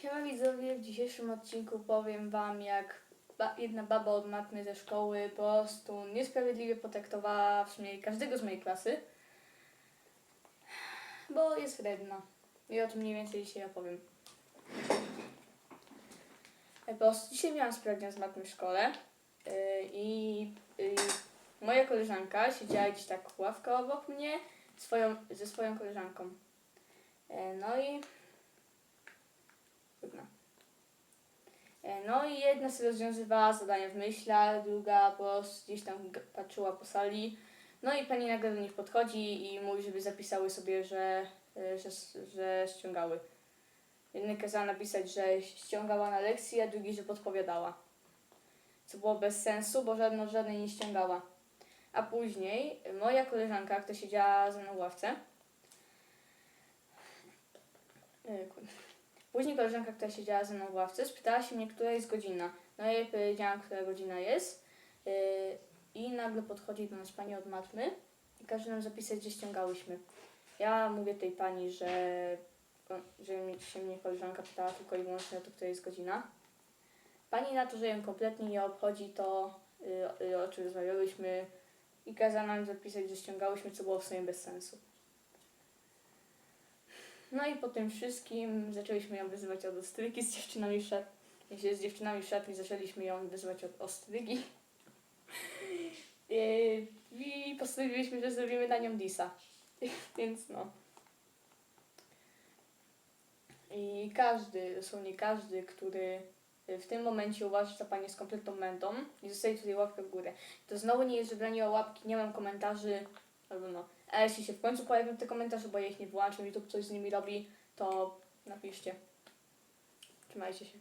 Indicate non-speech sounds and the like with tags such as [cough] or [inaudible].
Siema widzowie, w dzisiejszym odcinku powiem wam jak ba- jedna baba od matmy ze szkoły po prostu niesprawiedliwie potraktowała w sumie każdego z mojej klasy, bo jest wredna. I o tym mniej więcej dzisiaj opowiem. E, Po prostu dzisiaj miałam sprawdzian z matmy w szkole yy, i yy, moja koleżanka siedziała gdzieś tak ławka obok mnie swoją, ze swoją koleżanką. E, No i No i jedna sobie rozwiązywała zadania w myślach, druga po prostu gdzieś tam patrzyła po sali. No i pani nagle do nich podchodzi i mówi, żeby zapisały sobie, że, e, że, że ściągały. Jednej kazała napisać, że ściągała na lekcji, a drugi, że podpowiadała. Co było bez sensu, bo żadna żadnej nie ściągała. A później moja koleżanka, która siedziała ze mną w ławce, e. Później koleżanka, która siedziała ze mną w ławce, spytała się mnie, która jest godzina. No ja jej powiedziałam, która godzina jest. Yy, I nagle podchodzi do nas pani od matmy i każe nam zapisać, gdzie ściągałyśmy. Ja mówię tej pani, że, że się mnie koleżanka pytała tylko i wyłącznie o to, która jest godzina. Pani na to, że ją kompletnie nie obchodzi to, yy, yy, o czym rozmawiałyśmy i kazała nam zapisać, że ściągałyśmy, co było w sumie bez sensu. No i po tym wszystkim zaczęliśmy ją wyzywać od ostrygi z dziewczynami w szat... jeśli z dziewczynami w szatni zaczęliśmy ją wyzywać od ostrygi. Yy, I postanowiliśmy, że zrobimy na nią disa. [laughs] Więc no. I każdy, dosłownie każdy, który w tym momencie uważa, że ta pani jest kompletną mędą i zostaje tutaj łapkę w górę. To znowu nie jest żebranie o łapki, nie mam komentarzy, albo no. A jeśli się w końcu pojawią te komentarze, bo ja ich nie wyłączam, YouTube coś z nimi robi, to napiszcie. Trzymajcie się.